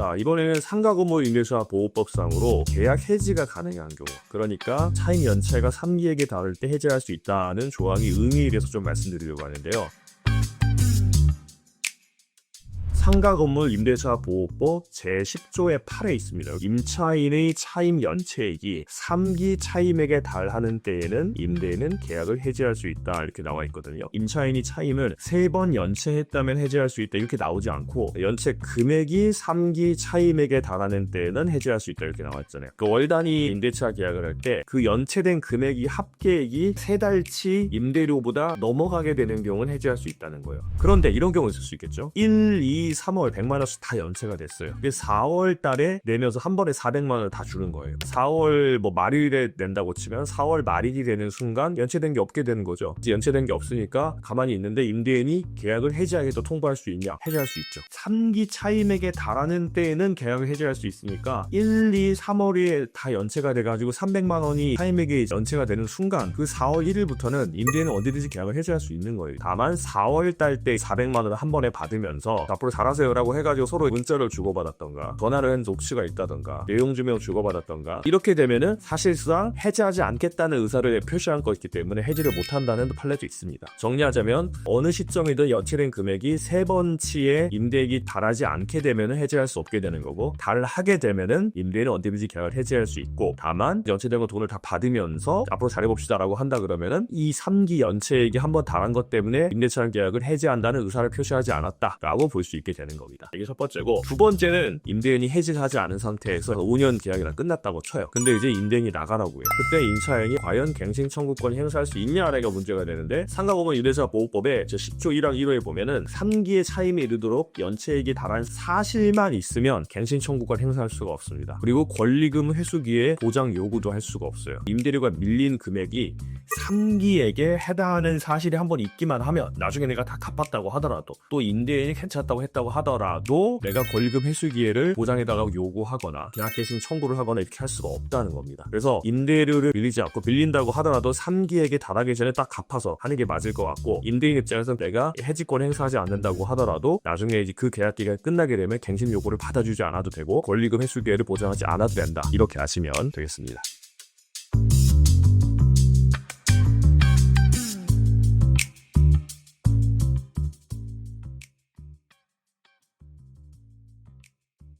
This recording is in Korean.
자, 이번에는 상가건물 임대차 보호법상으로 계약 해지가 가능한 경우. 그러니까 차임 연체가 3기에게 다를 때 해지할 수 있다는 조항이 의미에 대해서 좀 말씀드리려고 하는데요. 상가 건물 임대차 보호법 제10조의 8에 있습니다. 임차인의 차임 연체액이 3기 차임액에 달하는 때에는 임대인은 계약을 해지할 수 있다 이렇게 나와 있거든요. 임차인이 차임을 3번 연체했다면 해지할 수 있다 이렇게 나오지 않고 연체 금액이 3기 차임액에 달하는 때에는 해지할 수 있다 이렇게 나와 있잖아요. 그 월 단위 임대차 계약을 할 때 그 연체된 금액이 합계액이 세 달치 임대료보다 넘어가게 되는 경우는 해지할 수 있다는 거예요. 그런데 이런 경우 있을 수 있겠죠. 1, 2, 3월 100만 원씩 다 연체가 됐어요. 이게 4월 달에 내면서 한 번에 400만 원을 다 주는 거예요. 4월 뭐 말일에 낸다고 치면 4월 말일이 되는 순간 연체된 게 없게 되는 거죠. 이제 연체된 게 없으니까 가만히 있는데 임대인이 계약을 해지하겠다 통보할 수 있냐? 해지할 수 있죠. 3기 차임액에 달하는 때에는 계약을 해지할 수 있으니까 1, 2, 3월에 다 연체가 돼가지고 300만 원이 차임액이 연체가 되는 순간 그 4월 1일부터는 임대인은 언제든지 계약을 해지할 수 있는 거예요. 다만 4월 달 때 400만 원을 한 번에 받으면서 앞으로 잘하세요라고 해가지고 서로 문자를 주고받았던가 전화를 한 녹취가 있다던가 내용 증명 주고받았던가 이렇게 되면은 사실상 해지하지 않겠다는 의사를 표시한 거있기 때문에 해지를 못한다는 판례도 있습니다. 정리하자면 어느 시점이든 연체된 금액이 세 번치의 임대액이 달하지 않게 되면은 해지할 수 없게 되는 거고 달하게 되면은 임대인은 언제든지 계약을 해지할 수 있고 다만 연체된 거 돈을 다 받으면서 앞으로 잘해봅시다라고 한다 그러면은 이 3기 연체액이 한번 달한 것 때문에 임대차 계약을 해지한다는 의사를 표시하지 않았다라고 볼 수 있게 되는 겁니다. 이게 첫 번째고 두 번째는 임대인이 해지하지 않은 상태에서 5년 계약이랑 끝났다고 쳐요. 근데 이제 임대인이 나가라고 해요. 그때 임차인이 과연 갱신 청구권 행사할 수 있냐가 문제가 되는데 상가공원 임대차 보호법의 제 10조 1항 1호에 보면은 3기의 차임에 이르도록 연체액이 달한 사실만 있으면 갱신 청구권 행사할 수가 없습니다. 그리고 권리금 회수기에 보장 요구도 할 수가 없어요. 임대료가 밀린 금액이 3기에게 해당하는 사실이 한 번 있기만 하면 나중에 내가 다 갚았다고 하더라도 또 임대인이 괜찮다고 했다 고 하더라도 내가 권리금 회수 기회를 보장해달라고 요구하거나 계약 개심 청구를 하거나 이렇게 할 수가 없다는 겁니다. 그래서 임대료를 밀리지 않고 빌린다고 하더라도 3기에게 달하기 전에 딱 갚아서 하는 게 맞을 것 같고 임대인 입장에서 내가 해지권 행사하지 않는다고 하더라도 나중에 이제 그 계약 기간이 끝나게 되면 갱신 요구를 받아주지 않아도 되고 권리금 회수 기회를 보장하지 않아도 된다. 이렇게 아시면 되겠습니다.